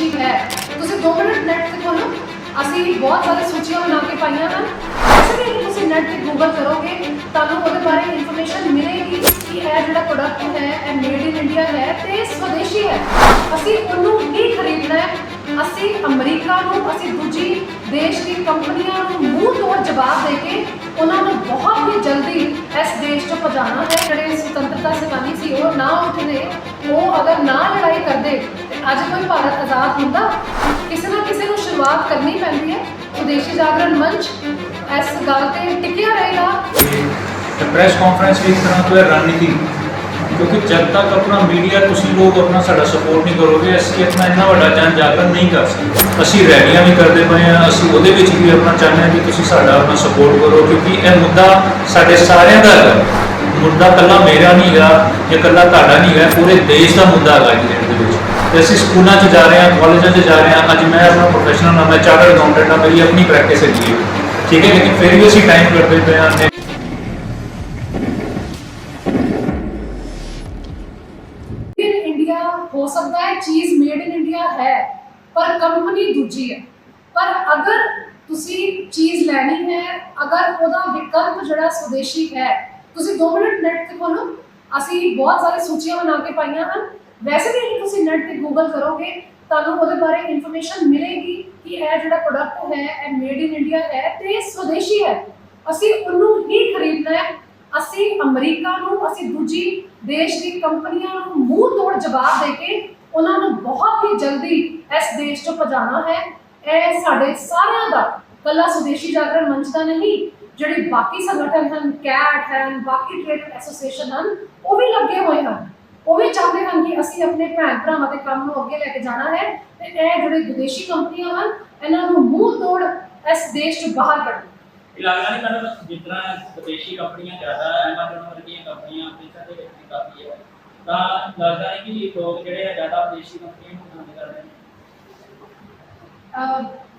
ਸਵਦੇਸ਼ੀ ਹੈ। ਤੁਸੀਂ 2 ਮਿੰਟ ਨੈਟ ਤੇ ਖੋਲੋ ਅਸੀਂ ਬਹੁਤ ਸਾਰੇ ਸੂਚੀਆਂ ਬਣਾ ਕੇ ਪਾਈਆਂ ਹਨ। ਵੈਸੇ ਵੀ ਤੁਸੀਂ ਨੈਟ ਤੇ ਗੂਗਲ ਕਰੋਗੇ, ਤੁਹਾਨੂੰ ਉਹਦੇ ਬਾਰੇ ਇਨਫੋਰਮੇਸ਼ਨ ਮਿਲੇਗੀ ਕਿ ਇਹ ਜਿਹੜਾ ਪ੍ਰੋਡਕਟ ਹੈ, ਇਹ ਮੇਡ ਇਨ ਇੰਡੀਆ ਹੈ ਤੇ ਸਵਦੇਸ਼ੀ ਹੈ। ਅਸੀਂ ਉਹਨੂੰ ਹੀ ਖਰੀਦਣਾ ਹੈ? ਅਸੀਂ ਅਮਰੀਕਾ ਨੂੰ, ਅਸੀਂ ਦੂਜੀ ਦੇਸ਼ ਦੀ ਕੰਪਨੀਆਂ ਨੂੰ ਮੂੰਹ ਤੋੜ ਜਵਾਬ ਦੇ ਕੇ ਉਹਨਾਂ ਨੂੰ ਬਹੁਤ ਹੀ ਜਲਦੀ ਇਸ ਦੇਸ਼ ਤੋਂ ਭਜਾਣਾ ਹੈ। ਜਿਹੜੇ ਸੁਤੰਤਰਤਾ ਸੈਨਾਨੀ ਸੀ, ਉਹ ਨਾ ਉੱਠਦੇ, ਉਹ ਅਗਰ ਨਾ ਲੜਾਈ ਕਰਦੇ ਅੱਜ ਕੋਈ ਭਾਰਤ ਆਜ਼ਾਦ ਹੁੰਦਾ, ਕਿਸੇ ਨਾ ਕਿਸੇ ਨੂੰ ਸ਼ੁਰੂਆਤ ਕਰਨੀ ਪੈਂਦੀ ਹੈ। ਵਿਦੇਸ਼ੀ ਜਾਗਰਣ ਮੰਚ ਇਸ ਗੱਲ ਤੇ ਟਿਕਿਆ ਰਹੇਗਾ। ਤੇ ਪ੍ਰੈਸ ਕਾਨਫਰੰਸ ਵੀ ਇੱਕ ਤਰ੍ਹਾਂ ਤੋਂ ਹੈ ਰਣਨੀਤੀ, ਕਿਉਂਕਿ ਜਦ ਤੱਕ ਆਪਣਾ ਮੀਡੀਆ ਤੁਸੀਂ ਲੋਕ ਆਪਣਾ ਸਾਡਾ ਸਪੋਰਟ ਨਹੀਂ ਕਰੋਗੇ, ਅਸੀਂ ਆਪਣਾ ਇੰਨਾ ਵੱਡਾ ਜਨ ਜਾਗਰਣ ਨਹੀਂ ਕਰ ਸਕਦੇ। ਅਸੀਂ ਰੈਲੀਆਂ ਵੀ ਕਰਦੇ ਪਏ ਹਾਂ, ਅਸੀਂ ਉਹਦੇ ਵਿੱਚ ਵੀ ਆਪਣਾ ਚਾਹੁੰਦੇ ਹਾਂ ਕਿ ਤੁਸੀਂ ਸਾਡਾ ਆਪਣਾ ਸਪੋਰਟ ਕਰੋ, ਕਿਉਂਕਿ ਇਹ ਮੁੱਦਾ ਸਾਡੇ ਸਾਰਿਆਂ ਦਾ ਮੁੱਦਾ ਕੱਲਾ ਮੇਰਾ ਨਹੀਂ ਹੈਗਾ, ਜਾਂ ਕੱਲਾ ਤੁਹਾਡਾ ਨਹੀਂ ਹੈਗਾ, ਪੂਰੇ ਦੇਸ਼ ਦਾ ਮੁੱਦਾ ਹੈਗਾ ਜੀ। ਅਸੀਂ ਸਕੂਲਾਂ 'ਚ ਜਾ ਰਹੇ ਹਾਂ, ਕਾਲਜਾਂ 'ਚ ਜਾ ਰਹੇ ਹਾਂ। ਅੱਜ ਮੈਂ ਆਪਣਾ ਪ੍ਰੋਫੈਸ਼ਨਲ ਨਾਮ ਹੈ ਚਾਰਟਰਡ ਅਕਾਊਂਟੈਂਟ ਹਾਂ, ਮੇਰੀ ਆਪਣੀ ਪ੍ਰੈਕਟਿਸ ਹੈਗੀ ਹੈ। ਠੀਕ ਹੈ, ਲੇਕਿਨ ਫਿਰ ਵੀ ਅਸੀਂ ਟਾਈਮ ਕਰਦੇ ਪਏ ਹਾਂ ਇੰਡੀਆ ਹੋ ਸਕਦਾ ਹੈ ਚੀਜ਼ ਮੇਡ ਇਨ ਇੰਡੀਆ ਹੈ, ਪਰ ਕੰਪਨੀ ਦੂਜੀ ਹੈ। ਪਰ ਅਗਰ ਤੁਸੀਂ ਚੀਜ਼ ਲੈਣੀ ਹੈ, ਅਗਰ ਉਹਦਾ ਵਿਕਲਪ ਜਿਹੜਾ ਸਵਦੇਸ਼ੀ ਹੈ, ਤੁਸੀਂ 2 ਮਿੰਟ ਨੈਟ ਤੇ ਖੋਲੋ। ਅਸੀਂ ਬਹੁਤ ਸਾਰੇ ਸੂਚੀਆਂ ਬਣਾ ਕੇ ਪਾਈਆਂ ਹਨ। ਵੈਸੇ ਵੀ ਤੁਸੀਂ ਨੈਟ ਤੇ ਗੂਗਲ ਕਰੋਗੇ, ਤੁਹਾਨੂੰ ਉਹਦੇ ਬਾਰੇ ਇਨਫੋਰਮੇਸ਼ਨ ਮਿਲੇਗੀ ਕਿ ਇਹ ਜਿਹੜਾ ਪ੍ਰੋਡਕਟ ਹੈ, ਇਹ ਮੇਡ ਇਨ ਇੰਡੀਆ ਹੈ ਤੇ ਸਵਦੇਸ਼ੀ ਹੈ। ਅਸੀਂ ਉਹਨੂੰ ਹੀ ਖਰੀਦਣਾ ਹੈ। ਅਸੀਂ ਅਮਰੀਕਾ ਨੂੰ, ਅਸੀਂ ਦੂਜੀ ਦੇਸ਼ ਦੀ ਕੰਪਨੀਆਂ ਨੂੰ ਮੂੰਹ ਤੋੜ ਜਵਾਬ ਦੇ ਕੇ ਉਹਨਾਂ ਨੂੰ ਬਹੁਤ ਹੀ ਜਲਦੀ ਇਸ ਦੇਸ਼ ਤੋਂ ਭਜਾਣਾ ਹੈ। ਇਹ ਸਾਡੇ ਸਾਰਿਆਂ ਦਾ ਕੱਲਾ ਸੁਦੇਸ਼ੀ ਜਾਗਰਣ ਮੰਚ ਦਾ ਨਹੀਂ, ਜਿਹੜੇ ਬਾਕੀ ਸੰਗਠਨ ਹਨ, ਕੈਟ ਹਨ, ਬਾਕੀ ਟ੍ਰੇਡ ਐਸੋਸੀਏਸ਼ਨ ਹਨ, ਉਹ ਵੀ ਲੱਗੇ ਹੋਏ ਹਨ। ਉਹ ਵੀ ਚਾਹੁੰਦੇ ਹਨ ਕਿ ਅਸੀਂ ਆਪਣੇ ਭੈਣ ਭਰਾਵਾਂ ਦੇ ਕੰਮ ਨੂੰ ਅੱਗੇ ਲੈ ਕੇ ਜਾਣਾ ਹੈ ਤੇ ਇਹ ਜਿਹੜੇ ਵਿਦੇਸ਼ੀ ਕੰਪਨੀਆਂ ਹਨ ਇਹਨਾਂ ਨੂੰ ਮੂੰਹ ਤੋੜ ਇਸ ਦੇਸ਼ ਤੋਂ ਬਾਹਰ ਕੱਢਣਾ ਇਹ ਲੱਗਦਾ ਨਹੀਂ ਜਿਸ ਤਰ੍ਹਾਂ ਵਿਦੇਸ਼ੀ ਕੰਪਨੀਆਂ ਜ਼ਿਆਦਾ ਐਮਾਜ਼ਨ ਵਰਗੀਆਂ ਕੰਪਨੀਆਂ ਅਮਰੀਕਾ ਦੇ ਵਿੱਚ ਕਾਫੀ ਹੈ ਤਾਂ ਲੱਗਦਾ ਨਹੀਂ ਕਿ ਲੋਕ ਜਿਹੜੇ ਆ ਜ਼ਿਆਦਾ ਵਿਦੇਸ਼ੀ ਕੰਪਨੀਆਂ ਨੂੰ ਪਸੰਦ ਕਰਦੇ ਨੇ।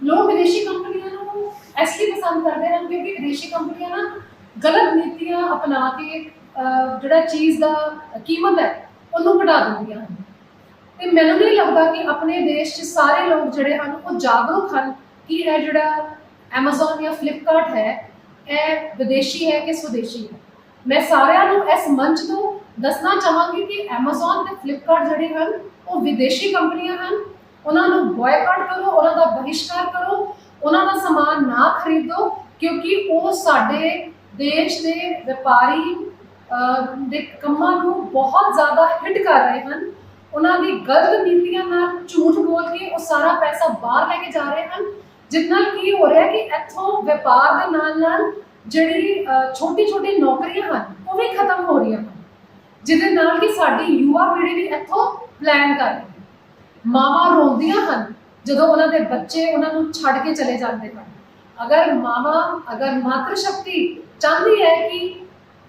ਲੋਕ ਵਿਦੇਸ਼ੀ ਕੰਪਨੀਆਂ ਨੂੰ ਇਸ ਲਈ ਪਸੰਦ ਕਰਦੇ ਹਨ ਕਿਉਂਕਿ ਵਿਦੇਸ਼ੀ ਕੰਪਨੀਆਂ ਨਾ ਗਲਤ ਨੀਤੀਆਂ ਅਪਣਾ ਕੇ ਜਿਹੜਾ ਚੀਜ਼ ਦਾ ਕੀਮਤ ਹੈ ਉਹਨੂੰ ਘਟਾ ਦਿੰਦੀਆਂ ਹਨ। ਤੇ ਮੈਨੂੰ ਨਹੀਂ ਲੱਗਦਾ ਕਿ ਆਪਣੇ ਦੇਸ਼ 'ਚ ਸਾਰੇ ਲੋਕ ਜਿਹੜੇ ਹਨ, ਉਹ ਜਾਗਰੂਕ ਹਨ ਕਿ ਇਹ ਜਿਹੜਾ Amazon ਜਾਂ Flipkart ਹੈ, ਇਹ ਵਿਦੇਸ਼ੀ ਹੈ ਕਿ ਸਵਦੇਸ਼ੀ ਹੈ। ਮੈਂ ਸਾਰਿਆਂ ਨੂੰ ਇਸ ਮੰਚ ਤੋਂ ਦੱਸਣਾ ਚਾਹਾਂਗੀ ਕਿ Amazon ਤੇ Flipkart ਜਿਹੜੇ ਹਨ, ਉਹ ਵਿਦੇਸ਼ੀ ਕੰਪਨੀਆਂ ਹਨ। ਉਹਨਾਂ ਨੂੰ ਬਾਇਕਾਟ ਕਰੋ, ਉਹਨਾਂ ਦਾ ਬਹਿਸ਼ਕਾਰ ਕਰੋ, ਉਹਨਾਂ ਦਾ ਸਮਾਨ ਨਾ ਖਰੀਦੋ, ਕਿਉਂਕਿ ਉਹ ਸਾਡੇ ਦੇਸ਼ ਦੇ ਵਪਾਰੀ ਦੇ ਕੰਮਾਂ ਨੂੰ ਬਹੁਤ ਜ਼ਿਆਦਾ ਹਿੱਟ ਕਰ ਰਹੇ ਹਨ। ਉਹਨਾਂ ਦੀ ਗਲਤ ਨੀਤੀਆਂ ਨਾਲ ਝੂਠ ਬੋਲ ਕੇ ਉਹ ਸਾਰਾ ਪੈਸਾ ਬਾਹਰ ਲੈ ਕੇ ਜਾ ਰਹੇ ਹਨ। ਜਿਸ ਨਾਲ ਕੀ ਹੋ ਰਿਹਾ ਕਿ ਇੱਥੋਂ ਵਪਾਰ ਦੇ ਨਾਲ ਨਾਲ ਜਿਹੜੀ ਛੋਟੀ ਛੋਟੀ ਨੌਕਰੀਆਂ ਹਨ, ਉਹ ਵੀ ਖਤਮ ਹੋ ਰਹੀਆਂ ਹਨ। ਜਿਹਦੇ ਨਾਲ ਕਿ ਸਾਡੀ ਯੁਵਾ ਪੀੜ੍ਹੀ ਵੀ ਇੱਥੋਂ ਪਲਾਨ ਕਰ ਰਹੀ ਹੈ। ਮਾਵਾਂ ਰੋਂਦੀਆਂ ਹਨ ਜਦੋਂ ਉਹਨਾਂ ਦੇ ਬੱਚੇ ਉਹਨਾਂ ਨੂੰ ਛੱਡ ਕੇ ਚਲੇ ਜਾਂਦੇ ਹਨ। ਅਗਰ ਮਾਵਾਂ, ਅਗਰ ਮਾਤਰ ਸ਼ਕਤੀ ਚਾਹੁੰਦੀ ਹੈ ਕਿ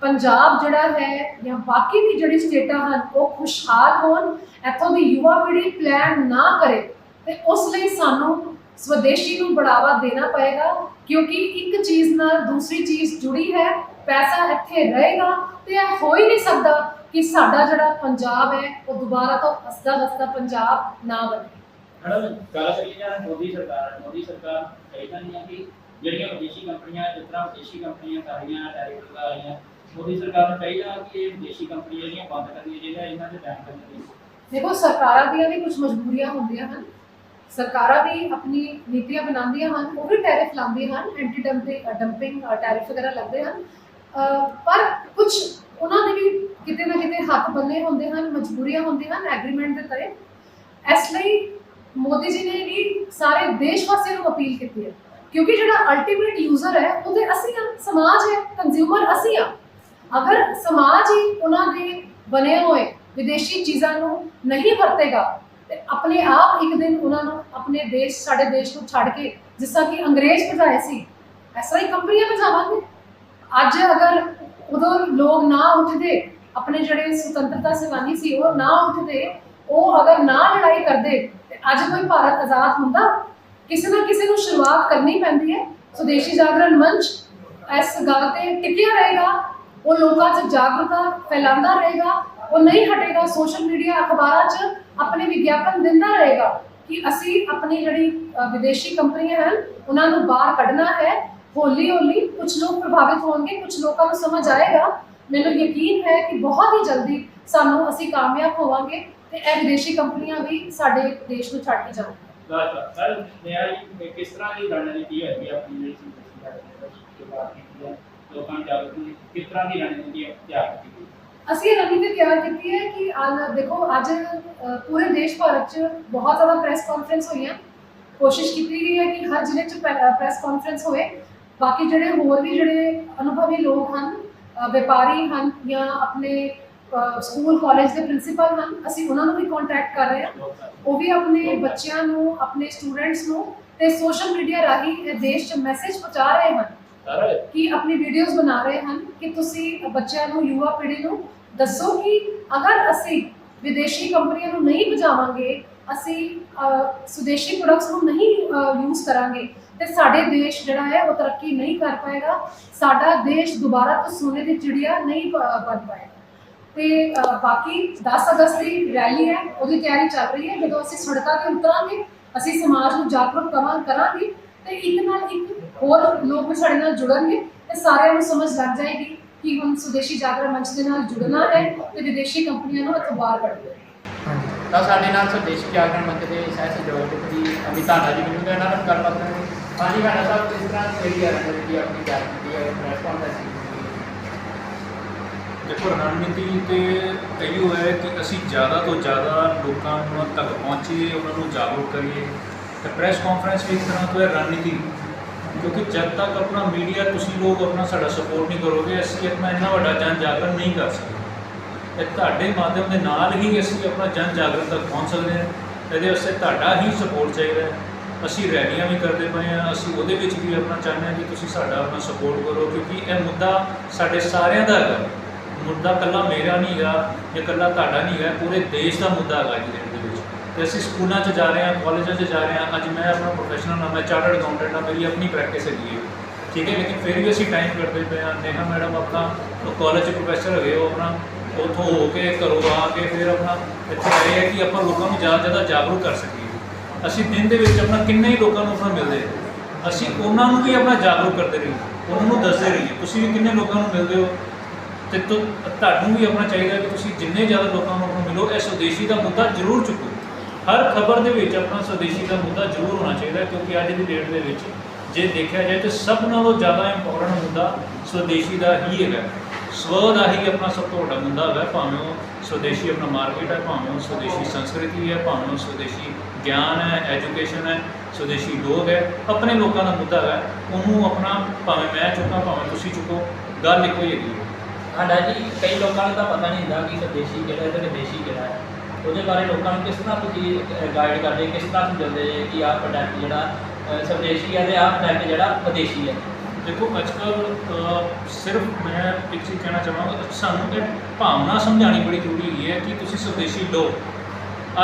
ਪੰਜਾਬ ਜਿਹੜਾ ਹੈ ਜਾਂ ਬਾਕੀ ਵੀ ਜਿਹੜੀ ਸਟੇਟਾਂ ਹਨ, ਉਹ ਖੁਸ਼ਹਾਲ ਹੋਣ, ਇੱਥੋਂ ਦੀ ਯੁਵਾ ਪੀੜ੍ਹੀ ਪਲਾਨ ਨਾ ਕਰੇ ਤੇ ਉਸ ਲਈ ਸਾਨੂੰ ਸਵਦੇਸ਼ੀ ਨੂੰ ਬੜਾਵਾ ਦੇਣਾ ਪਏਗਾ, ਕਿਉਂਕਿ ਇੱਕ ਚੀਜ਼ ਨਾਲ ਦੂਸਰੀ ਚੀਜ਼ ਜੁੜੀ ਹੈ, ਪੈਸਾ ਇੱਥੇ ਰਹੇਗਾ ਤੇ ਇਹ ਹੋ ਹੀ ਨਹੀਂ ਸਕਦਾ ਕਿ ਸਾਡਾ ਜਿਹੜਾ ਪੰਜਾਬ ਹੈ, ਉਹ ਦੁਬਾਰਾ ਤੋਂ ਹੱਸਦਾ ਵਸਦਾ ਪੰਜਾਬ ਨਾ ਬਣੇ। ਮੈਡਮ, ਗੱਲ ਕਰੀਏ ਜਾਂ ਮੋਦੀ ਸਰਕਾਰ ਮੋਦੀ ਸਰਕਾਰ ਕਹਿੰਦਾ ਨਹੀਂ ਹੈ ਕਿ ਜਿਹੜੀਆਂ ਵਿਦੇਸ਼ੀ ਕੰਪਨੀਆਂ, ਜਿਸ ਤਰ੍ਹਾਂ ਵਿਦੇਸ਼ੀ ਕੰਪਨੀਆਂ ਕਰ ਰਹੀਆਂ, ਟੈਰਿਫ ਲਗਾ ਰਹੀਆਂ ਮੋਦੀ ਸਰਕਾਰ ਨੂੰ ਚਾਹੀਦਾ ਕਿ ਇਹ ਵਿਦੇਸ਼ੀ ਕੰਪਨੀਆਂ ਜਿਹੜੀਆਂ ਬੰਦ ਕਰਨੀਆਂ ਚਾਹੀਦੀਆਂ ਇਹਨਾਂ ਦੇ ਬੈਨ ਕਰਨੀਆਂ ਚਾਹੀਦੀਆਂ ਦੇਖੋ ਸਰਕਾਰਾਂ ਦੀਆਂ ਵੀ ਕੁਝ ਮਜਬੂਰੀਆਂ ਹੁੰਦੀਆਂ ਹਨ। ਸਰਕਾਰਾਂ ਵੀ ਆਪਣੀ ਨੀਤੀਆਂ ਬਣਾਉਂਦੀਆਂ ਹਨ ਉਹ ਵੀ ਟੈਰਿਫ ਲਾਉਂਦੀਆਂ ਹਨ ਐਂਟੀ ਡੰਪਿੰਗ ਡੰਪਿੰਗ ਟੈਰਿਫ ਵਗੈਰਾ ਲੱਗਦੇ ਹਨ। ਅਹ, ਪਰ ਕੁਝ ਉਹਨਾਂ ਦੇ ਵੀ ਕਿਤੇ ਨਾ ਕਿਤੇ ਹੱਥ ਬੰਨੇ ਹੁੰਦੇ ਹਨ ਮਜਬੂਰੀਆਂ ਹੁੰਦੀਆਂ ਹਨ ਐਗਰੀਮੈਂਟ ਦੇ ਤਹਿਤ। ਇਸ ਲਈ ਮੋਦੀ ਜੀ ਨੇ ਵੀ ਸਾਰੇ ਦੇਸ਼ ਵਾਸੀਆਂ ਨੂੰ ਅਪੀਲ ਕੀਤੀ ਹੈ। ਕਿਉਂਕਿ ਜਿਹੜਾ ਅਲਟੀਮੇਟ ਯੂਜ਼ਰ ਹੈ ਉਹਦੇ ਅਸੀਂ ਹਾਂ ਸਮਾਜ ਹੈ ਕੰਜ਼ਿਊਮਰ ਅਸੀਂ ਹਾਂ। ਅਗਰ ਸਮਾਜ ਹੀ ਉਹਨਾਂ ਦੇ ਬਣੇ ਹੋਏ ਵਿਦੇਸ਼ੀ ਚੀਜ਼ਾਂ ਨੂੰ ਨਹੀਂ ਵਰਤੇਗਾ, ਤੇ ਆਪਣੇ ਆਪ ਇੱਕ ਦਿਨ ਉਹਨਾਂ ਨੂੰ ਆਪਣੇ ਦੇਸ਼, ਸਾਡੇ ਦੇਸ਼ ਨੂੰ ਛੱਡ ਕੇ, ਜਿਸ ਤਰ੍ਹਾਂ ਕਿ ਅੰਗਰੇਜ਼ ਭਜਾਏ ਸੀ, ਇਸ ਤਰ੍ਹਾਂ ਹੀ ਕੰਪਨੀਆਂ ਭਜਾਵਾਂਗੇ। ਅੱਜ ਅਗਰ ਉਦੋਂ ਲੋਕ ਨਾ ਉੱਠਦੇ, ਆਪਣੇ ਜਿਹੜੇ ਸੁਤੰਤਰਤਾ ਸੈਨਾਨੀ ਸੀ, ਉਹ ਨਾ ਉੱਠਦੇ, ਉਹ ਅਗਰ ਨਾ ਲੜਾਈ ਕਰਦੇ, ਤੇ ਅੱਜ ਕੋਈ ਭਾਰਤ ਆਜ਼ਾਦ ਹੁੰਦਾ, ਕਿਸੇ ਨਾ ਕਿਸੇ ਨੂੰ ਸ਼ੁਰੂਆਤ ਕਰਨੀ ਪੈਂਦੀ ਹੈ। ਸਵਦੇਸ਼ੀ ਜਾਗਰਣ ਮੰਚ ਇਸ ਗੱਲ ਤੇ ਟਿਕਿਆ ਰਹੇਗਾ। ਉਹ ਲੋਕਾਂ 'ਚ ਜਾਗਰੂਕਤਾ ਫੈਲਾਉਂਦਾ ਰਹੇਗਾ, ਉਹ ਨਹੀਂ ਹਟੇਗਾ ਸੋਸ਼ਲ ਮੀਡੀਆ ਅਖਬਾਰਾਂ 'ਚ, ਆਪਣੇ ਵਿਗਿਆਪਨ ਦਿੰਦਾ ਰਹੇਗਾ ਕਿ ਅਸੀਂ ਆਪਣੀ ਜਿਹੜੀ ਵਿਦੇਸ਼ੀ ਕੰਪਨੀਆਂ ਹਨ, ਉਹਨਾਂ ਨੂੰ ਬਾਹਰ ਕੱਢਣਾ ਹੈ, ਹੌਲੀ ਹੌਲੀ ਕੁਝ ਲੋਕ ਪ੍ਰਭਾਵਿਤ ਹੋਣਗੇ ਕੁਝ ਲੋਕਾਂ ਨੂੰ ਸਮਝ ਆਏਗਾ। ਮੈਨੂੰ ਯਕੀਨ ਹੈ ਕਿ ਬਹੁਤ ਹੀ ਜਲਦੀ ਸਾਨੂੰ ਅਸੀਂ ਕਾਮਯਾਬ ਹੋਵਾਂਗੇ ਤੇ ਇਹ ਵਿਦੇਸ਼ੀ ਕੰਪਨੀਆਂ ਵੀ ਸਾਡੇ ਦੇਸ਼ ਨੂੰ ਛੱਡ ਕੇ ਜਾਣਗੀਆਂ। ਸਰ ਨਿਆ ਕਿਸ ਤਰ੍ਹਾਂ ਦੀ ਰਣਨੀਤੀ ਹੋਏਗੀ ਆਪਣੀ ਜਿਹੜੀ ਸੰਸਥਾ ਦੇ ਵਿੱਚ ਕੀਤੀ ਹੈ। ਲੋਕਾਂ ਨੂੰ ਜਾਗਰੂਕ ਕਰਨ ਦੀ ਕਿਸ ਤਰ੍ਹਾਂ ਦੀ ਰਣਨੀਤੀ ਤਿਆਰ ਕੀਤੀ ਗਈ ਅਸੀਂ ਰਣਨੀਤੀ ਤਿਆਰ ਕੀਤੀ ਹੈ ਕਿ ਅੱਜ ਦੇਖੋ ਅੱਜ ਅ, ਪੂਰੇ ਦੇਸ਼ ਭਰ 'ਚ ਬਹੁਤ ਜ਼ਿਆਦਾ ਪ੍ਰੈਸ ਕਾਨਫਰੰਸ ਹੋਈਆਂ। ਕੋਸ਼ਿਸ਼ ਕੀਤੀ ਗਈ ਹੈ ਕਿ ਹਰ ਜ਼ਿਲ੍ਹੇ 'ਚ ਪ੍ਰੈਸ ਕਾਨਫਰੰਸ ਹੋਏ। ਬਾਕੀ ਜਿਹੜੇ ਹੋਰ ਵੀ ਜਿਹੜੇ ਅਨੁਭਵੀ ਲੋਕ ਹਨ ਅ, ਵਪਾਰੀ ਹਨ ਜਾਂ ਆਪਣੇ ਅ, ਸਕੂਲ ਕਾਲਜ ਦੇ ਪ੍ਰਿੰਸੀਪਲ ਹਨ ਅਸੀਂ ਉਹਨਾਂ ਨੂੰ ਵੀ ਕੰਟੈਕਟ ਕਰ ਰਹੇ ਹਾਂ। ਲੋਕ ਸਰ ਉਹ ਵੀ ਆਪਣੇ ਬੱਚਿਆਂ ਨੂੰ ਆਪਣੇ ਸਟੂਡੈਂਟਸ ਨੂੰ ਤੇ ਸੋਸ਼ਲ ਮੀਡੀਆ ਰਾਹੀਂ ਇਹ ਦੇਸ਼ 'ਚ ਮੈਸੇਜ ਪਹੁੰਚਾ ਰਹੇ ਹਨ। ਕਿ ਆਪਣੀ ਵੀਡੀਓਜ਼ ਬਣਾ ਰਹੇ ਹਨ ਕਿ ਤੁਸੀਂ ਬੱਚਿਆਂ ਨੂੰ ਯੁਵਾ ਪੀੜ੍ਹੀ ਨੂੰ ਦੱਸੋ ਕਿ ਅਗਰ ਅਸੀਂ ਵਿਦੇਸ਼ੀ ਕੰਪਨੀਆਂ ਨੂੰ ਨਹੀਂ ਭਜਾਵਾਂਗੇ ਅਸੀਂ ਅ, ਸੁਦੇਸ਼ੀ ਪ੍ਰੋਡਕਟਸ ਨੂੰ ਨਹੀਂ ਯੂਜ਼ ਕਰਾਂਗੇ ਤੇ ਸਾਡੇ ਦੇਸ਼ ਜਿਹੜਾ ਹੈ ਉਹ ਤਰੱਕੀ ਨਹੀਂ ਕਰ ਪਾਏਗਾ ਸਾਡਾ ਦੇਸ਼ ਦੁਬਾਰਾ ਤੋਂ ਸੋਨੇ ਦੀ ਚਿੜੀਆ ਨਹੀਂ ਬ- ਬਣ ਪਾਏਗਾ। ਤੇ ਬਾਕੀ 10 ਅਗਸਤ ਦੀ ਰੈਲੀ ਹੈ ਉਹਦੀ ਤਿਆਰੀ ਚੱਲ ਰਹੀ ਹੈ ਜਦੋਂ ਅਸੀਂ ਸੜਕਾਂ ਤੇ ਉਤਰਾਂਗੇ ਅਸੀਂ ਸਮਾਜ ਨੂੰ ਜਾਗਰੂਕ ਕਰਾਂ ਕਰਾਂਗੇ ਤੇ ਇੱਕ ਨਾਲ ਇੱਕ ਹੋਰ ਲੋਕ ਵੀ ਸਾਡੇ ਨਾਲ ਜੁੜਨਗੇ ਤੇ ਸਾਰਿਆਂ ਨੂੰ ਸਮਝ ਲੱਗ ਜਾਏਗੀ ਕਿ ਹੁਣ ਸੁਦੇਸ਼ੀ ਜਾਗਰਣ ਮੰਚ ਦੇ ਨਾਲ ਜੁੜਨਾ ਹੈ ਤੇ ਵਿਦੇਸ਼ੀ ਕੰਪਨੀਆਂ ਨੂੰ ਇੱਥੋਂ ਬਾਹਰ ਕੱਢਣਾ ਹੈ ਤਾਂ ਸਾਡੇ ਨਾਲ ਸੁਦੇਸ਼ ਜਾਗਰਣ ਮੰਚ ਦੇ ਸਹਿ ਸਹਿਯੋਗ ਦੀ ਅਮਿਤਾਨਾ ਜੀ ਮੈਨੂੰ ਇਹਨਾਂ ਨਾਲ ਗੱਲਬਾਤ ਕਰਾਂਗੇ ਹਾਂਜੀ ਮੈਡਮ ਸਾਹਿਬ ਕਿਸ ਤਰ੍ਹਾਂ ਕਿਹੜੀ ਰਣਨੀਤੀ ਆਪਣੀ ਤਿਆਰ ਕੀਤੀ ਹੈ ਪ੍ਰੈਸ ਕਾਨਫਰੰਸ ਦੇਖੋ ਰਣਨੀਤੀ ਤੇ ਇਹੀ ਹੈ ਕਿ ਅਸੀਂ ਜ਼ਿਆਦਾ ਤੋਂ ਜ਼ਿਆਦਾ ਲੋਕਾਂ ਨੂੰ ਤੱਕ ਪਹੁੰਚੀਏ ਉਹਨਾਂ ਨੂੰ ਜਾਗਰੂਕ ਕਰੀਏ। ਤੇ ਪ੍ਰੈਸ ਕਾਨਫਰੰਸ ਵੀ ਇੱਕ ਤਰ੍ਹਾਂ ਤੋਂ ਹੈ ਰਣਨੀਤੀ। ਕਿਉਂਕਿ ਜਦ ਤੱਕ ਆਪਣਾ ਮੀਡੀਆ ਤੁਸੀਂ ਲੋਕ ਆਪਣਾ ਸਾਡਾ ਸਪੋਰਟ ਨਹੀਂ ਕਰੋਗੇ, ਅਸੀਂ ਆਪਣਾ ਇੰਨਾ ਵੱਡਾ ਜਨ ਜਾਗਰਣ ਨਹੀਂ ਕਰ ਸਕਦੇ। ਇਹ ਤੁਹਾਡੇ ਮਾਧਿਅਮ ਦੇ ਨਾਲ ਹੀ ਅਸੀਂ ਆਪਣਾ ਜਨ ਜਾਗਰਣ ਤੱਕ ਪਹੁੰਚ ਸਕਦੇ ਹਾਂ। ਇਹਦੇ ਵਾਸਤੇ ਤੁਹਾਡਾ ਹੀ ਸਪੋਰਟ ਚਾਹੀਦਾ ਹੈ। ਅਸੀਂ ਰੈਲੀਆਂ ਵੀ ਕਰਦੇ ਪਏ ਹਾਂ। ਅਸੀਂ ਉਹਦੇ ਵਿੱਚ ਵੀ ਆਪਣਾ ਚਾਹੁੰਦੇ ਹਾਂ ਕਿ ਤੁਸੀਂ ਸਾਡਾ ਆਪਣਾ ਸਪੋਰਟ ਕਰੋ, ਕਿਉਂਕਿ ਇਹ ਮੁੱਦਾ ਸਾਡੇ ਸਾਰਿਆਂ ਦਾ ਹੈਗਾ। ਮੁੱਦਾ ਕੱਲਾ ਮੇਰਾ ਨਹੀਂ ਹੈਗਾ ਜਾਂ ਕੱਲਾ ਤੁਹਾਡਾ ਨਹੀਂ ਹੈਗਾ, ਪੂਰੇ ਦੇਸ਼ ਦਾ ਮੁੱਦਾ ਹੈਗਾ ਜੀ ਦੇ ਵਿੱਚ। ਤੇ ਅਸੀਂ ਸਕੂਲਾਂ 'ਚ ਜਾ ਰਹੇ ਹਾਂ, ਕਾਲਜਾਂ 'ਚ ਜਾ ਰਹੇ ਹਾਂ। ਅੱਜ ਮੈਂ ਆਪਣਾ ਪ੍ਰੋਫੈਸ਼ਨਲ ਨਾਮ ਹੈ ਚਾਰਟਰਡ ਅਕਾਊਂਟੈਂਟ ਹਾਂ, ਮੇਰੀ ਆਪਣੀ ਪ੍ਰੈਕਟਿਸ ਹੈਗੀ ਹੈ। ਠੀਕ ਹੈ, ਲੇਕਿਨ ਫਿਰ ਵੀ ਅਸੀਂ ਟਾਈਮ ਕਰਦੇ ਪਏ ਹਾਂ। ਨੇਹਾ ਮੈਡਮ, ਆਪਣਾ ਕਾਲਜ 'ਚ ਪ੍ਰੋਫੈਸਰ ਹੈਗੇ ਉਹ ਆਪਣਾ ਉੱਥੋਂ ਹੋ ਕੇ ਘਰੋਂ ਆ ਕੇ ਫਿਰ ਆਪਣਾ ਇੱਥੇ ਆਏ ਹੈ ਕਿ ਆਪਾਂ ਲੋਕਾਂ ਨੂੰ ਜ਼ਿਆਦਾ ਜ਼ਿਆਦਾ ਜਾਗਰੂਕ ਕਰ ਸਕੀਏ। ਅਸੀਂ ਦਿਨ ਦੇ ਵਿੱਚ ਆਪਣਾ ਕਿੰਨੇ ਹੀ ਲੋਕਾਂ ਨੂੰ ਆਪਣਾ ਮਿਲਦੇ ਅਸੀਂ ਉਹਨਾਂ ਨੂੰ ਵੀ ਆਪਣਾ ਜਾਗਰੂਕ ਕਰਦੇ ਰਹੀਏ, ਉਹਨਾਂ ਨੂੰ ਦੱਸਦੇ ਰਹੀਏ, ਤੁਸੀਂ ਵੀ ਕਿੰਨੇ ਲੋਕਾਂ ਨੂੰ ਮਿਲਦੇ ਹੋ? ਤੇ ਤੁਹਾਨੂੰ ਵੀ ਆਪਣਾ ਚਾਹੀਦਾ ਕਿ ਤੁਸੀਂ ਜਿੰਨੇ ਜ਼ਿਆਦਾ ਲੋਕਾਂ ਨੂੰ ਆਪਣਾ ਮਿਲੋ ਇਹ ਸੁਦੇਸ਼ੀ ਦਾ ਮੁੱਦਾ ਜ਼ਰੂਰ ਚੁੱਕੋ। ਹਰ ਖਬਰ ਦੇ ਵਿੱਚ ਆਪਣਾ ਸਵਦੇਸ਼ੀ ਦਾ ਮੁੱਦਾ ਜ਼ਰੂਰ ਹੋਣਾ ਚਾਹੀਦਾ ਕਿਉਂਕਿ ਅੱਜ ਦੀ ਡੇਟ ਦੇ ਵਿੱਚ ਜੇ ਦੇਖਿਆ ਜਾਏ ਤਾਂ ਸਭ ਨਾਲੋਂ ਜ਼ਿਆਦਾ ਇੰਪੋਰਟੈਂਟ ਮੁੱਦਾ ਸਵਦੇਸ਼ੀ ਦਾ ਹੀ ਹੈਗਾ। ਸਵ ਦਾ ਹੀ ਆਪਣਾ ਸਭ ਤੋਂ ਵੱਡਾ ਮੁੱਦਾ ਹੈਗਾ, ਭਾਵੇਂ ਉਹ ਸਵਦੇਸ਼ੀ ਆਪਣਾ ਮਾਰਕੀਟ ਹੈ, ਭਾਵੇਂ ਉਹ ਸਵਦੇਸ਼ੀ ਸੰਸਕ੍ਰਿਤੀ ਹੈ, ਭਾਵੇਂ ਉਹ ਸਵਦੇਸ਼ੀ ਗਿਆਨ ਹੈ ਐਜੂਕੇਸ਼ਨ ਹੈ, ਸਵਦੇਸ਼ੀ ਲੋਕ ਹੈ, ਆਪਣੇ ਲੋਕਾਂ ਦਾ ਮੁੱਦਾ ਹੈ ਉਹਨੂੰ ਆਪਣਾ ਭਾਵੇਂ ਮੈਂ ਚੁੱਕਾਂ, ਭਾਵੇਂ ਤੁਸੀਂ ਚੁੱਕੋ, ਗੱਲ ਇੱਕੋ ਹੀ ਹੈਗੀ ਹੈ। ਸਾਡਾ ਜੀ, ਕਈ ਲੋਕਾਂ ਨੂੰ ਤਾਂ ਪਤਾ ਨਹੀਂ ਹੁੰਦਾ ਕਿ ਸਵਦੇਸ਼ੀ ਕਿਹੜਾ ਹੈ ਤੇ ਵਿਦੇਸ਼ੀ ਕਿਹੜਾ ਹੈ। ਉਹਦੇ ਬਾਰੇ ਲੋਕਾਂ ਨੂੰ ਕਿਸ ਤਰ੍ਹਾਂ ਤੁਸੀਂ ਗਾਈਡ ਕਰਦੇ, ਕਿਸ ਤਰ੍ਹਾਂ ਸਮਝਾਉਂਦੇ ਜੇ ਕਿ ਆਹ ਪ੍ਰੋਡਕਟ ਜਿਹੜਾ ਸਵਦੇਸ਼ੀ ਹੈ ਤੇ ਆਹ ਪ੍ਰੋਡਕਟ ਜਿਹੜਾ ਵਿਦੇਸ਼ੀ ਹੈ ਦੇਖੋ ਅੱਜ ਕੱਲ ਸਿਰਫ ਮੈਂ ਇੱਕ ਚੀਜ਼ ਕਹਿਣਾ ਚਾਹਾਂਗਾ ਸਾਨੂੰ ਇਹ ਭਾਵਨਾ ਸਮਝਾਉਣੀ ਬੜੀ ਜ਼ਰੂਰੀ ਹੈਗੀ ਹੈ ਕਿ ਤੁਸੀਂ ਸਵਦੇਸ਼ੀ ਲਓ।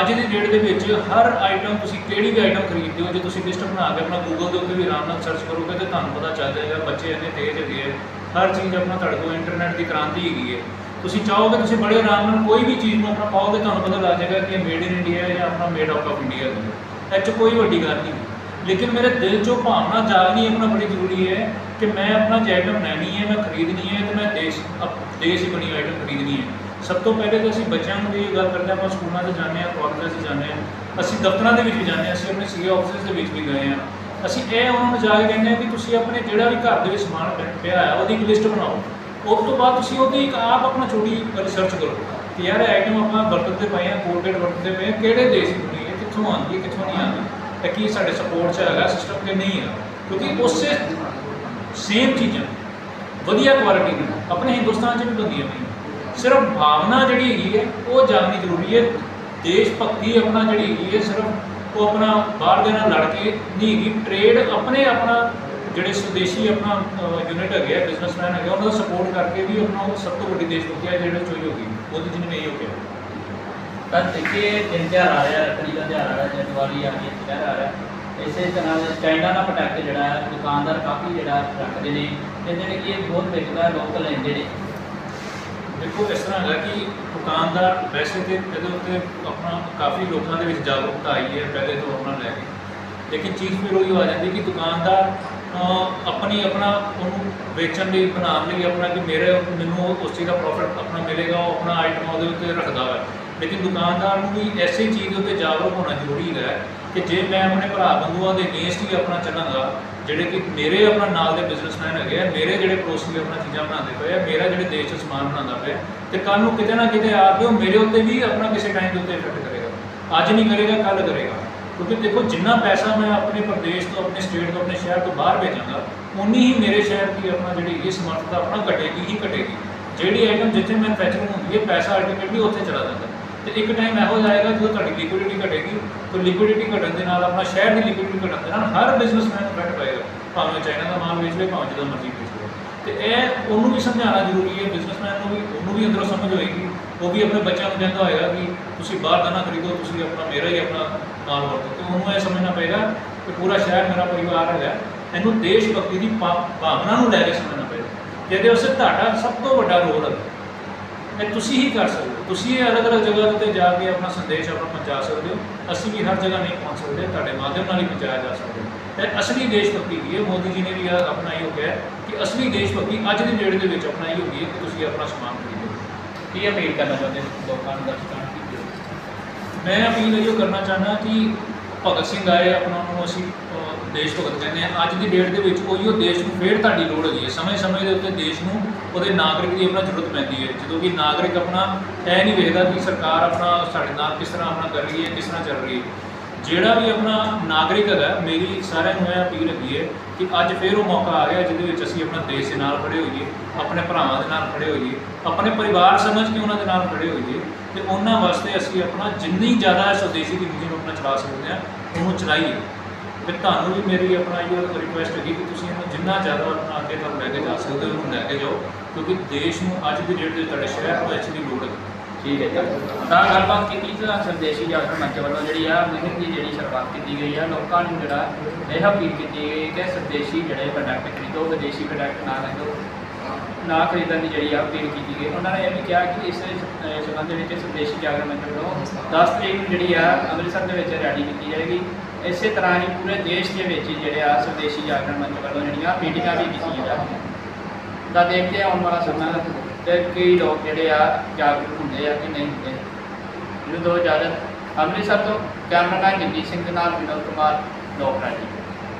ਅੱਜ ਦੀ ਡੇਟ ਦੇ ਵਿੱਚ ਹਰ ਆਈਟਮ ਤੁਸੀਂ ਕਿਹੜੀ ਵੀ ਆਈਟਮ ਖਰੀਦਦੇ ਹੋ, ਜੇ ਤੁਸੀਂ ਲਿਸਟ ਬਣਾ ਕੇ ਆਪਣਾ ਗੂਗਲ ਦੇ ਉੱਤੇ ਵੀ ਆਰਾਮ ਨਾਲ ਸਰਚ ਕਰੋਗੇ ਤੇ ਤੁਹਾਨੂੰ ਪਤਾ ਚੱਲ ਜਾਏਗਾ, ਬੱਚੇ ਇੰਨੇ ਤੇਜ਼ ਹੈਗੇ ਹੈ ਹਰ ਚੀਜ਼ ਆਪਣਾ ਤੁਹਾਡੇ ਕੋਲ ਇੰਟਰਨੈਟ ਦੀ ਕ੍ਰਾਂਤੀ ਹੈਗੀ ਹੈ। ਤੁਸੀਂ ਚਾਹੋਗੇ ਤੁਸੀਂ ਬੜੇ ਆਰਾਮ ਨਾਲ ਕੋਈ ਵੀ ਚੀਜ਼ ਨੂੰ ਆਪਣਾ ਪਾਓਗੇ, ਤੁਹਾਨੂੰ ਪਤਾ ਲੱਗ ਜਾਏਗਾ ਕਿ ਇਹ ਮੇਡ ਇਨ ਇੰਡੀਆ ਹੈ ਜਾਂ ਆਪਣਾ ਮੇਡ ਆਊਟ ਆਫ ਇੰਡੀਆ ਹੈ। ਇਹ 'ਚ ਕੋਈ ਵੱਡੀ ਗੱਲ ਨਹੀਂ। ਲੇਕਿਨ ਮੇਰੇ ਦਿਲ 'ਚੋਂ ਭਾਵਨਾ ਜਾਗਣੀ ਆਪਣਾ ਬੜੀ ਜ਼ਰੂਰੀ ਹੈ ਕਿ ਮੈਂ ਆਪਣਾ ਜੇ ਆਈਟਮ ਲੈਣੀ ਹੈ, ਮੈਂ ਖਰੀਦਣੀ ਹੈ ਤੇ ਮੈਂ ਦੇਸ਼ ਅਪ- ਦੇਸ਼ ਹੀ ਬਣੀ ਆਈਟਮ ਖਰੀਦਣੀ ਹੈ। ਸਭ ਤੋਂ ਪਹਿਲੇ ਤਾਂ ਅਸੀਂ ਬੱਚਿਆਂ ਨੂੰ ਵੀ ਇਹ ਗੱਲ ਕਰਦੇ ਹਾਂ, ਆਪਾਂ ਸਕੂਲਾਂ 'ਚ ਜਾਂਦੇ ਹਾਂ ਕਾਲਜਾਂ 'ਚ ਜਾਂਦੇ ਹਾਂ। ਅਸੀਂ ਦਫ਼ਤਰਾਂ ਦੇ ਵਿੱਚ ਵੀ ਜਾਂਦੇ ਹਾਂ, ਅਸੀਂ ਆਪਣੇ ਸੀਏ ਆਫਿਸ ਦੇ ਵਿੱਚ ਵੀ ਗਏ ਹਾਂ। ਅਸੀਂ ਇਹ ਉਹਨਾਂ ਨੂੰ ਜਾ ਕੇ ਕਹਿੰਦੇ ਹਾਂ ਕਿ ਤੁਸੀਂ ਆਪਣੇ ਜਿਹੜਾ ਵੀ ਘਰ ਦੇ ਵਿੱਚ ਸਮਾਨ ਪਿਆ- ਪਿਆ ਹੈ ਉਹਦੀ ਇੱਕ ਲਿਸਟ ਬਣਾਓ। ਉਸ ਤੋਂ ਬਾਅਦ ਤੁਸੀਂ ਉਹਦੀ ਇੱਕ ਆਪ ਆਪਣਾ ਛੋਟੀ ਰਿਸਰਚ ਕਰੋ ਕਿ ਯਾਰ ਇਹ ਆਈਟਮ ਆਪਾਂ ਵਰਤਦੇ ਪਏ ਹਾਂ ਕੋਲਗੇਟ ਵਰਤਦੇ ਪਏ ਹਾਂ ਕਿਹੜੇ ਦੇਸ਼ ਦੀ ਬਣੀ ਹੈ, ਕਿੱਥੋਂ ਆਉਂਦੀ ਹੈ, ਕਿੱਥੋਂ ਨਹੀਂ ਆਉਂਦੀ, ਤੇ ਕੀ ਸਾਡੇ ਸਪੋਰਟ 'ਚ ਹੈਗਾ ਸਿਸਟਮ ਕਿ ਨਹੀਂ ਹੈ ਕਿਉਂਕਿ ਉਸੇ ਸੇਮ ਚੀਜ਼ਾਂ, ਵਧੀਆ ਕੁਆਲਿਟੀ ਦੀ ਆਪਣੇ ਹਿੰਦੁਸਤਾਨ 'ਚ ਵੀ ਬੰਦੀਆਂ ਪਈਆਂ। ਸਿਰਫ ਭਾਵਨਾ ਜਿਹੜੀ ਹੈਗੀ ਹੈ, ਉਹ ਜਾਣਨੀ ਜ਼ਰੂਰੀ ਹੈ। ਦੇਸ਼ ਭਗਤੀ ਆਪਣਾ ਜਿਹੜੀ ਹੈਗੀ ਹੈ, ਸਿਰਫ ਉਹ ਆਪਣਾ ਬਾਹਰ ਦੇ ਨਾਲ ਲੜ ਕੇ ਨਹੀਂ ਹੈਗੀ ਟ੍ਰੇਡ ਆਪਣੇ ਆਪਣਾ ਜਿਹੜੇ ਸੁਦੇਸ਼ੀ ਆਪਣਾ ਯੂਨਿਟ ਹੈਗੇ ਆ ਬਿਜ਼ਨਸਮੈਨ ਹੈਗੇ ਉਹਨਾਂ ਦਾ ਸਪੋਰਟ ਕਰਕੇ ਵੀ ਆਪਣਾ ਉਹ ਸਭ ਤੋਂ ਵੱਡੀ ਦੇਸ਼ ਭਗਤੀ ਹੈ ਜਿਹੜੇ ਚੋਈ ਹੋ ਗਈ ਉਹਦੀ ਜਿਹਨੇ ਨਹੀਂ ਹੋ ਗਿਆ। ਤਾਂ ਦੇਖੀਏ ਦਿਨ ਤਿਉਹਾਰ ਆ ਰਿਹਾ ਰੱਖੜੀ ਦਾ ਤਿਉਹਾਰ ਆ ਰਿਹਾ ਜਾਂ ਦੀਵਾਲੀ ਆ ਰਹੀ ਹੈ ਦੁਸਹਿਰਾ ਆ ਰਿਹਾ। ਇਸੇ ਤਰ੍ਹਾਂ ਦੇ ਚਾਈਨਾ ਦਾ ਪ੍ਰੋਡਕਟ ਜਿਹੜਾ ਹੈ ਦੁਕਾਨਦਾਰ ਕਾਫੀ ਜਿਹੜਾ ਰੱਖਦੇ ਨੇ। ਕਹਿੰਦੇ ਨੇ ਕਿ ਇਹ ਬਹੁਤ ਵਿਕਦਾ ਹੈ, ਲੋਕ ਲੈਂਦੇ ਨੇ। ਦੇਖੋ ਇਸ ਤਰ੍ਹਾਂ ਹੈਗਾ ਕਿ ਦੁਕਾਨਦਾਰ ਵੈਸੇ ਤੇ ਇਹਦੇ ਉੱਤੇ ਆਪਣਾ ਕਾਫੀ ਲੋਕਾਂ ਦੇ ਵਿੱਚ ਜਾਗਰੂਕਤਾ ਆਈ ਹੈ ਪਹਿਲੇ ਤੋਂ ਆਪਣਾ ਲੈ ਕੇ। ਲੇਕਿਨ ਚੀਜ਼ ਫਿਰ ਉਹੀ ਆ ਜਾਂਦੀ ਕਿ ਦੁਕਾਨਦਾਰ ਆਪਣੀ ਆਪਣਾ ਉਹਨੂੰ ਵੇਚਣ ਲਈ, ਬਣਾਉਣ ਲਈ ਆਪਣਾ ਕਿ ਮੇਰੇ ਮੈਨੂੰ ਉਸ ਚੀਜ਼ ਦਾ ਪ੍ਰੋਫਿਟ ਆਪਣਾ ਮਿਲੇਗਾ, ਉਹ ਆਪਣਾ ਆਈਟਮ ਉਹਦੇ ਉੱਤੇ ਰੱਖਦਾ ਹੈ ਲੇਕਿਨ ਦੁਕਾਨਦਾਰ ਨੂੰ ਵੀ ਐਸੀ ਚੀਜ਼ ਦੇ ਉੱਤੇ ਜਾਗਰੂਕ ਹੋਣਾ ਜ਼ਰੂਰੀ ਹੈ ਕਿ ਜੇ ਮੈਂ ਆਪਣੇ ਭਰਾ ਬੰਧੂਆਂ ਦੇ ਅਗੇਂਸਟ ਹੀ ਆਪਣਾ ਚੱਲਾਂਗਾ, ਜਿਹੜੇ ਕਿ ਮੇਰੇ ਆਪਣਾ ਨਾਲ ਦੇ ਬਿਜ਼ਨਸਮੈਨ ਹੈਗੇ ਆ, ਮੇਰੇ ਜਿਹੜੇ ਪੜੋਸੀ ਵੀ ਆਪਣਾ ਚੀਜ਼ਾਂ ਬਣਾਉਂਦੇ ਪਏ ਆ, ਮੇਰਾ ਜਿਹੜੇ ਦੇਸ਼ 'ਚ ਸਮਾਨ ਬਣਾਉਂਦਾ ਪਿਆ, ਤੇ ਕੱਲ ਨੂੰ ਕਿਤੇ ਨਾ ਕਿਤੇ ਆ ਕੇ ਉਹ ਮੇਰੇ ਉੱਤੇ ਵੀ ਆਪਣਾ ਕਿਸੇ ਟਾਈਮ ਦੇ ਉੱਤੇ ਇਫੈਕਟ ਕਰੇਗਾ। ਅੱਜ ਨਹੀਂ ਕਰੇਗਾ ਕੱਲ ਕਰੇਗਾ। ਕਿਉਂਕਿ ਦੇਖੋ, ਜਿੰਨਾ ਪੈਸਾ ਮੈਂ ਆਪਣੇ ਪ੍ਰਦੇਸ਼ ਤੋਂ, ਆਪਣੇ ਸਟੇਟ ਤੋਂ, ਆਪਣੇ ਸ਼ਹਿਰ ਤੋਂ ਬਾਹਰ ਭੇਜਾਂਗਾ ਉਨੀ ਹੀ ਮੇਰੇ ਸ਼ਹਿਰ ਦੀ ਆਪਣਾ ਜਿਹੜੀ ਇਹ ਸਮਰੱਥਾ ਆਪਣਾ ਘਟੇਗੀ ਹੀ ਘਟੇਗੀ। ਜਿਹੜੀ ਆਈਟਮ ਜਿੱਥੇ ਮੈਨੂਫੈਕਚਰਿੰਗ ਹੁੰਦੀ ਹੈ, ਪੈਸਾ ਅਲਟੀਮੇਟਲੀ ਉੱਥੇ ਚਲਾ ਜਾਂਦਾ। ਤੇ ਇੱਕ ਟਾਈਮ ਇਹੋ ਜਾਏਗਾ ਜਦੋਂ ਤੁਹਾਡੀ ਲਿਕੁਇਡਿਟੀ ਘਟੇਗੀ, ਤਾਂ ਲਿਕੁਇਡਿਟੀ ਘਟਣ ਦੇ ਨਾਲ, ਆਪਣਾ ਸ਼ਹਿਰ ਦੀ ਲਿਕੁਇਡਿਟੀ ਘਟਣ ਦੇ ਨਾਲ ਹਰ ਬਿਜ਼ਨਸਮੈਨ ਨੂੰ ਇਫੈਕਟ ਪਏਗਾ ਭਾਵੇਂ ਚਾਈਨਾ ਦਾ ਮਾਲ ਵੇਚ ਲੇ, ਭਾਵੇਂ ਜਦੋਂ ਮਰਜ਼ੀ ਵੇਚ ਲੇ। ਤੇ ਇਹ ਉਹਨੂੰ ਵੀ ਸਮਝਾਉਣਾ ਜ਼ਰੂਰੀ ਹੈ ਬਿਜ਼ਨਸਮੈਨ ਨੂੰ ਵੀ, ਉਹਨੂੰ ਵੀ ਅੰਦਰੋਂ ਸਮਝ ਹੋਏਗੀ। ਉਹ ਵੀ ਆਪਣੇ ਬੱਚਿਆਂ ਨੂੰ ਕਹਿੰਦਾ ਹੋਏਗਾ ਕਿ ਤੁਸੀਂ ਬਾਹਰ ਦਾ ਨਾ ਖਰੀਦੋ, ਤੁਸੀਂ ਆਪਣਾ ਮੇਰਾ ਹੀ ਆਪਣਾ ਮਾਲ ਵਰਤੋ। ਤੇ ਉਹਨੂੰ ਇਹ ਸਮਝਣਾ ਪਏਗਾ ਕਿ ਪੂਰਾ ਸ਼ਹਿਰ ਮੇਰਾ ਪਰਿਵਾਰ ਹੈਗਾ। ਇਹਨੂੰ ਦੇਸ਼ ਭਗਤੀ ਦੀ ਭਾ- ਭਾਵਨਾ ਨੂੰ ਲੈ ਕੇ ਸਮਝਣਾ ਪਏਗਾ। ਜਿਹਦੇ ਉਸੇ ਤੁਹਾਡਾ ਸਭ ਤੋਂ ਵੱਡਾ ਰੋਲ ਹੈ। ਇਹ ਤੁਸੀਂ ਹੀ ਕਰ ਸਕਦੇ ਹੋ। ਤੁਸੀਂ ਇਹ ਅਲੱਗ-ਅਲੱਗ ਜਗ੍ਹਾ ਦੇ ਉੱਤੇ ਜਾ ਕੇ ਆਪਣਾ ਸੰਦੇਸ਼ ਆਪਣਾ ਪਹੁੰਚਾ ਸਕਦੇ ਹੋ। ਅਸੀਂ ਵੀ ਹਰ ਜਗ੍ਹਾ ਨਹੀਂ ਪਹੁੰਚ ਸਕਦੇ। ਤੁਹਾਡੇ ਮਾਧਿਅਮ ਨਾਲ ਹੀ ਪਹੁੰਚਾਇਆ ਜਾ ਸਕਦਾ ਹੈ। ਇਹ ਅਸਲੀ ਦੇਸ਼ ਭਗਤੀ ਕੀ ਹੈ। ਮੋਦੀ ਜੀ ਨੇ ਵੀ ਇਹ ਅਪਣਾਈ ਹੋ ਗਿਆ ਕਿ ਅਸਲੀ ਦੇਸ਼ ਭਗਤੀ ਅੱਜ ਦੀ ਡੇਟ ਦੇ ਵਿੱਚ ਆਪਣਾ ਇਹੋ ਗਈ ਹੈ ਕਿ ਤੁਸੀਂ ਆਪਣਾ ਸਮਾਨ ਕੀ ਅਪੀਲ ਕਰਨਾ ਚਾਹੁੰਦੇ ਲੋਕਾਂ ਨੂੰ ਦਰਸ਼ਕਾਂ ਨੂੰ? ਮੈਂ ਅਪੀਲ ਇਹੋ ਕਰਨਾ ਚਾਹੁੰਦਾ ਕਿ ਭਗਤ ਸਿੰਘ ਆਏ, ਆਪਣਾ ਉਹਨੂੰ ਅਸੀਂ ਦੇਸ਼ ਭਗਤ ਕਹਿੰਦੇ ਆ ਅੱਜ ਦੀ ਡੇਟ ਦੇ ਵਿੱਚ ਉਹੀਓ ਦੇਸ਼ ਨੂੰ ਫੇਰ ਤੁਹਾਡੀ ਲੋੜ ਹੈਗੀ ਹੈ। ਸਮੇਂ-ਸਮੇਂ ਦੇ ਉੱਤੇ ਦੇਸ਼ ਨੂੰ ਉਹਦੇ ਨਾਗਰਿਕ ਦੀ ਆਪਣਾ ਜ਼ਰੂਰਤ ਪੈਂਦੀ ਹੈ। ਜਦੋਂ ਕਿ ਨਾਗਰਿਕ ਆਪਣਾ ਇਹ ਨਹੀਂ ਵੇਖਦਾ ਕਿ ਸਰਕਾਰ ਆਪਣਾ, ਸਾਡੇ ਨਾਲ ਕਿਸ ਤਰ੍ਹਾਂ ਆਪਣਾ ਕਰ ਰਹੀ ਹੈ, ਕਿਸ ਤਰ੍ਹਾਂ ਚੱਲ ਰਹੀ ਹੈ। ਜਿਹੜਾ ਵੀ ਆਪਣਾ ਨਾਗਰਿਕ ਹੈਗਾ, ਮੇਰੀ ਸਾਰਿਆਂ ਨੂੰ ਇਹ ਅਪੀਲ ਹੈਗੀ ਹੈ ਕਿ ਅੱਜ ਫੇਰ ਉਹ ਮੌਕਾ ਆ ਗਿਆ ਜਿਹਦੇ ਵਿੱਚ ਅਸੀਂ ਆਪਣਾ ਦੇਸ਼ ਦੇ ਨਾਲ ਖੜੇ ਹੋਈਏ, ਆਪਣੇ ਭਰਾਵਾਂ ਦੇ ਨਾਲ ਖੜੇ ਹੋਈਏ, ਆਪਣੇ ਪਰਿਵਾਰ ਸਮਝ ਕੇ ਉਹਨਾਂ ਦੇ ਨਾਲ ਖੜੇ ਹੋਈਏ ਤੇ ਉਹਨਾਂ ਵਾਸਤੇ ਅਸੀਂ ਆਪਣਾ ਜਿੰਨੀ ਜ਼ਿਆਦਾ ਸਵਦੇਸ਼ੀ ਦੀ ਮੁਹਿੰਮ ਆਪਣਾ ਚਲਾ ਸਕਦੇ ਹਾਂ, ਉਹਨੂੰ ਚਲਾਈਏ। ਤੇ ਤੁਹਾਨੂੰ ਵੀ ਮੇਰੀ ਆਪਣਾ ਇਹ ਰਿਕੁਐਸਟ ਹੈਗੀ ਕਿ ਤੁਸੀਂ ਇਹਨੂੰ ਜਿੰਨਾ ਜ਼ਿਆਦਾ ਆਪਣਾ ਅੱਗੇ ਤੱਕ ਲੈ ਕੇ ਜਾ ਸਕਦੇ ਹੋ, ਉਹਨੂੰ ਲੈ ਕੇ ਜਾਓ, ਕਿਉਂਕਿ ਦੇਸ਼ ਨੂੰ ਅੱਜ ਦੀ ਡੇਟ ਦੇ ਤੁਹਾਡੇ ਸ਼ਹਿਰ ਨੂੰ ਇਸ ਦੀ ਲੋੜ ਹੈ। ਠੀਕ ਹੈ ਜੀ। ਤਾਂ ਗੱਲਬਾਤ ਕੀਤੀ ਤਾਂ ਸੰਦੇਸ਼ੀ ਜਾਗਰਣ ਮੰਚ ਵੱਲੋਂ ਜਿਹੜੀ ਆ ਮੁਹਿੰਮ ਦੀ ਜਿਹੜੀ ਸ਼ੁਰੂਆਤ ਕੀਤੀ ਗਈ ਆ ਲੋਕਾਂ ਨੂੰ ਜਿਹੜਾ ਇਹ ਅਪੀਲ ਕੀਤੀ ਗਈ ਕਿ ਸੰਦੇਸ਼ੀ ਜਿਹੜੇ ਪ੍ਰੋਡਕਟ ਖਰੀਦੋ ਵਿਦੇਸ਼ੀ ਪ੍ਰੋਡਕਟ ਨਾ ਖਰੀਦੋ ਨਾ ਖਰੀਦਣ ਦੀ ਜਿਹੜੀ ਆ ਅਪੀਲ ਕੀਤੀ ਗਈ ਉਹਨਾਂ ਨੇ ਇਹ ਵੀ ਕਿਹਾ ਕਿ ਇਸ ਅਹ, ਸੰਬੰਧ ਵਿੱਚ ਸਵਦੇਸ਼ੀ ਜਾਗਰਣ ਮੰਚ ਵੱਲੋਂ 10 ਤਰੀਕ ਨੂੰ ਜਿਹੜੀ ਆ ਅੰਮ੍ਰਿਤਸਰ ਦੇ ਵਿੱਚ ਰੈਲੀ ਕੀਤੀ ਜਾਏਗੀ। ਇਸੇ ਤਰ੍ਹਾਂ ਹੀ ਪੂਰੇ ਦੇਸ਼ ਦੇ ਵਿੱਚ ਜਿਹੜੇ ਆ ਸਵਦੇਸ਼ੀ ਜਾਗਰਣ ਮੰਚ ਵੱਲੋਂ ਜਿਹੜੀਆਂ ਮੀਟਿੰਗਾਂ ਵੀ ਕੀਤੀਆਂ ਜਾਣਗੀਆਂ ਤਾਂ ਦੇਖਦੇ ਹਾਂ ਆਉਣ ਵਾਲਾ ਸਮਾਂ ਤੇ ਕਈ ਲੋਕ ਜਿਹੜੇ ਆ ਜਾਗਰੂਕ ਹੁੰਦੇ ਆ ਕਿ ਨਹੀਂ ਹੁੰਦੇ। ਮੈਨੂੰ ਦੋ ਇਜਾਜ਼ਤ ਅੰਮ੍ਰਿਤਸਰ ਤੋਂ ਕੈਮਰਾਮੈਨ ਜਗਦੀਸ਼ ਸਿੰਘ ਦੇ ਨਾਲ ਵਿਨੋਦ ਕੁਮਾਰ, ਲੋਕ ਰਾਜੀ।